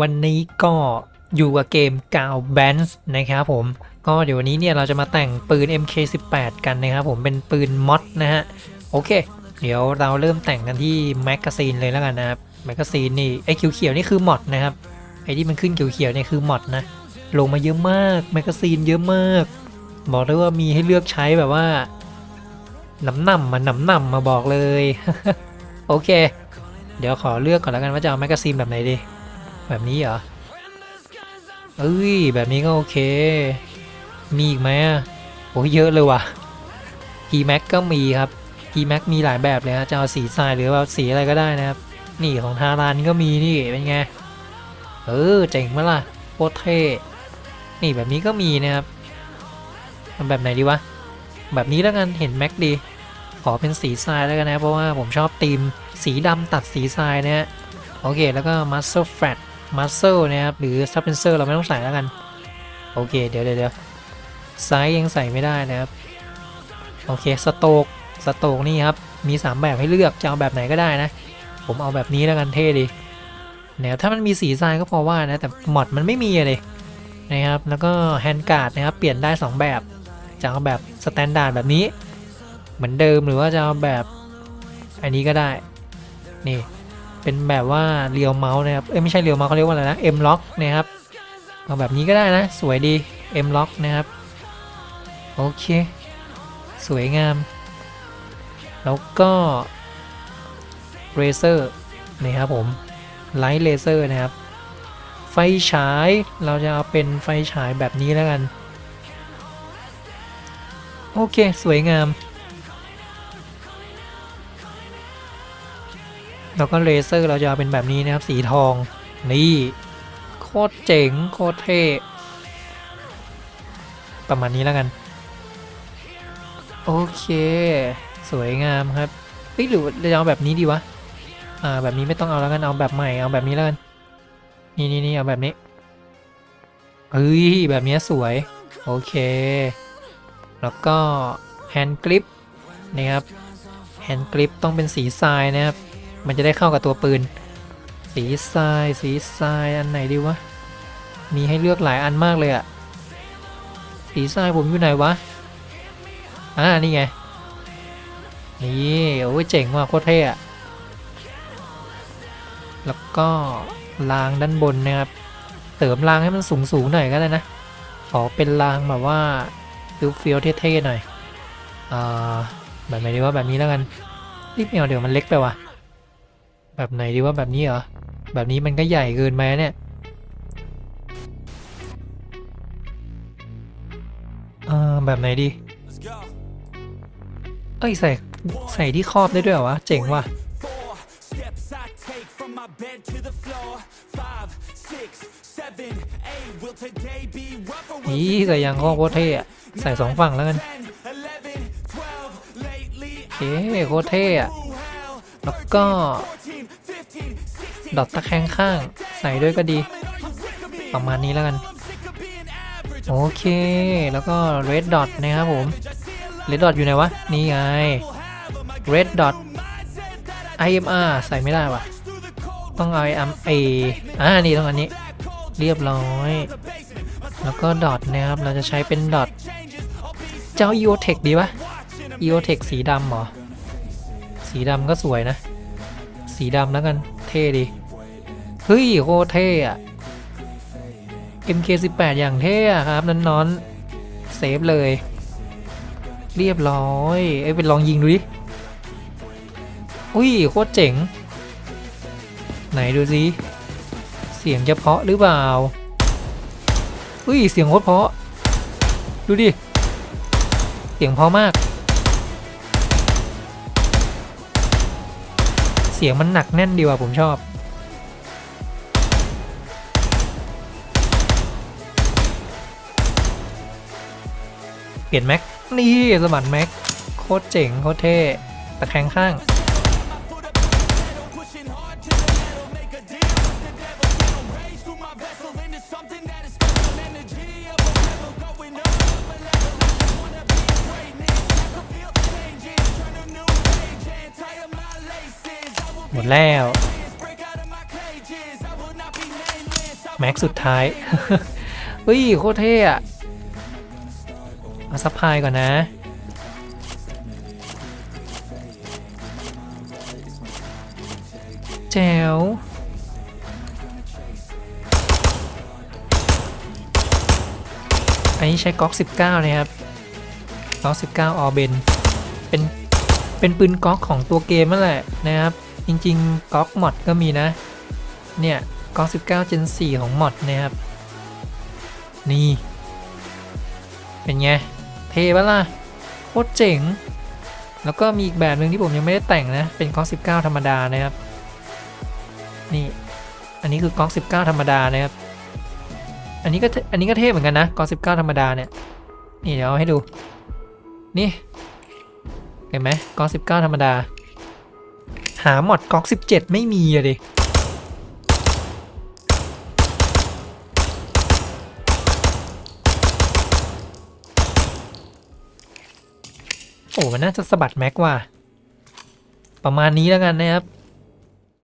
วันนี้ก็อยู่กับเกมกาวแบนส์นะครับผม ก็เดี๋ยววันนี้เนี่ยเราจะมาแต่งปืน MK18 กันนะครับผมเป็นปืนมอดนะฮะ โอเค เดี๋ยวเราเริ่มแต่งกันที่แมกกาซีนเลยแล้วกันนะครับ แมกกาซีนนี่ไอ้เขียวๆนี่คือมอดนะครับ ไอ้ที่มันขึ้นเขียวๆเนี่ยคือมอดนะ ลงมาเยอะมาก แมกกาซีนเยอะมาก บอกได้ว่ามีให้เลือกใช้แบบว่าหนำหนำมาหนำหนำมาบอกเลย โอเค เดี๋ยวขอเลือกก่อนแล้วกันว่าจะเอาแมกกาซีนแบบไหนดี แบบนี้เหรอ เอ้ย แบบนี้ก็โอเค มีอีกไหมโอ้ยเยอะเลยว่ะ P Max ก็มีครับ P Max มีหลายแบบเลยนะจะเอาสีทรายหรือว่าสีอะไรก็ได้นะครับ นี่ของทารานก็มีนี่เป็นไง เออเจ๋งมะล่ะโคตรเท่นี่แบบนี้ก็มีนะครับ แบบไหนดีวะ แบบนี้แล้วกันเห็นแม็กดี ขอเป็นสีทรายแล้วกันนะ เพราะว่าผมชอบธีมสีดำตัดสีทรายนะฮะโอเค แล้วก็มัสเซลแฟร์ muscle fat muscle นะครับหรือ suspenser เราไม่ต้องใส่แล้วกัน โอเค เดี๋ยวเดี๋ยวไซส์ยังใส่ไม่ได้นะครับ โอเคสโตกสโตกนี่ครับ มี 3 แบบให้เลือกจะเอาแบบไหนก็ได้นะ ผมเอาแบบนี้แล้วกันเท่ดีเนี่ยถ้ามันมีสีทรายก็พอว่านะ แต่หมอดมันไม่มีเลยนะครับแล้วก็แฮนด์การ์ดนะครับเปลี่ยนได้ 2 แบบจะเอาแบบสแตนดาร์ดแบบนี้ เหมือนเดิมหรือว่าจะเอาแบบอันนี้ก็ได้นี่ เป็นแบบว่าเรียวเมาส์นะครับ เอ้ยไม่ใช่เรียวเมาส์เขาเรียกว่าอะไรนะ M lock นะครับเอาแบบนี้ก็ได้นะ สวยดี M lock นะครับ โอเค สวยงาม แล้วก็เรเซอร์นี่ครับผมไลท์เลเซอร์นะครับ ไฟฉายเราจะเอาเป็นไฟฉายแบบนี้แล้วกัน โอเค สวยงาม แล้วก็เลเซอร์เราจะเอาเป็นแบบนี้นะครับ สีทอง นี่ โคตรเจ๋ง โคตรเท่ ประมาณนี้แล้วกัน โอเค สวยงามครับเฮ้ยหรือเราจะเอาแบบนี้ดีวะ อ่า แบบนี้ไม่ต้องเอาแล้วกัน เอาแบบใหม่ เอาแบบนี้แล้วกัน นี่นี่นี่เอาแบบนี้เฮ้ย แบบนี้สวย โอเค แล้วก็แฮนด์กริปนะครับ แฮนด์กริปต้องเป็นสีทรายนะครับ มันจะได้เข้ากับตัวปืน สีทราย สีทรายอันไหนดีวะ มีให้เลือกหลายอันมากเลยอะสีทรายผมอยู่ไหนวะ อ่า นี่ไง นี่โอ้ยเจ๋งว่ะโคตรเท่อะแล้วก็รางด้านบนนะครับเสริมรางให้มันสูงสูงหน่อยก็ได้นะ ขอเป็นรางแบบว่าฟิลฟิลเท่ๆหน่อยอ่าแบบไหนดีว่าแบบนี้แล้วกันรีบไม่เอาเดี๋ยวมันเล็กไปว่ะ แบบไหนดีว่าแบบนี้เหรอ แบบนี้มันก็ใหญ่เกินไปนะเนี่ยเออแบบไหนดี เอ้ยใส่ใส่ที่ครอบได้ด้วยเหรอวะ เจ๋งว่ะ นี่ใส่ยางครอบโคตรเท่อะใส่สองฝั่งแล้วกันโอเคโคตรเท่อะแล้วก็ ดอทตะแคงข้าง ใส่ด้วยก็ดี ประมาณนี้แล้วกัน โอเค แล้วก็ red dot นะครับผม red dot อยู่ไหนวะ นี่ไง red dot IMR ใส่ไม่ได้วะต้องเอา IM เออ่านี่ต้องอันนี้ เรียบร้อย แล้วก็ dot นะครับ เราจะใช้เป็น dot เจ้า EOTech ดีปะ EOTech สีดำเหรอ สีดำก็สวยนะ สีดำแล้วกัน เท่ดี เฮ้ยโคเท่อะ MK18 อย่างเท่อะครับนั้นนอนเซฟเลย เรียบร้อยเอ้ยไปลองยิงดูดิ อุ้ยโคตรเจ๋ง ไหนดูสิเสียงจะเพาะหรือเปล่า อุ้ยเสียงโคตรเพาะ ดูดิ เสียงเพาะมากเสียงมันหนักแน่นดีว่ะผมชอบ เปลี่ยนแม็ก นี่สมัดแม็ก โคตรเจ๋งโคตรเท่ตะแคงข้าง หมดแล้ว แม็กสุดท้าย เฮ้ย โคตรเท่อะ มาซัพพลายก่อนนะ แจ๋วอันนี้ใช้ก๊อก 19 นะครับก๊อก 19 ออเบน เป็น เป็นปืนก๊อกของตัวเกมนั่นแหละนะครับ จริงๆ ก๊อกมอดก็มีนะ เนี่ยก๊อก19 Gen 4 ของมอดนะครับ นี่ เป็นไง เทปะล่ะโคตรเจ๋ง แล้วก็มีอีกแบบหนึ่งที่ผมยังไม่ได้แต่งนะ เป็นก๊อก19 ธรรมดานะครับ นี่ อันนี้คือก๊อก19 ธรรมดานะครับ อันนี้ก็ อันนี้ก็เท่เหมือนกันนะก๊อก19 ธรรมดาเนี่ย นี่เดี๋ยวเอาให้ดู นี่เห็นไหมก๊อก19 ธรรมดา หาหมดก๊อก17 ไม่มีอะดิ อ้มันน่าจะสะบัดแม็กว่ะประมาณนี้แล้วกันนะครับ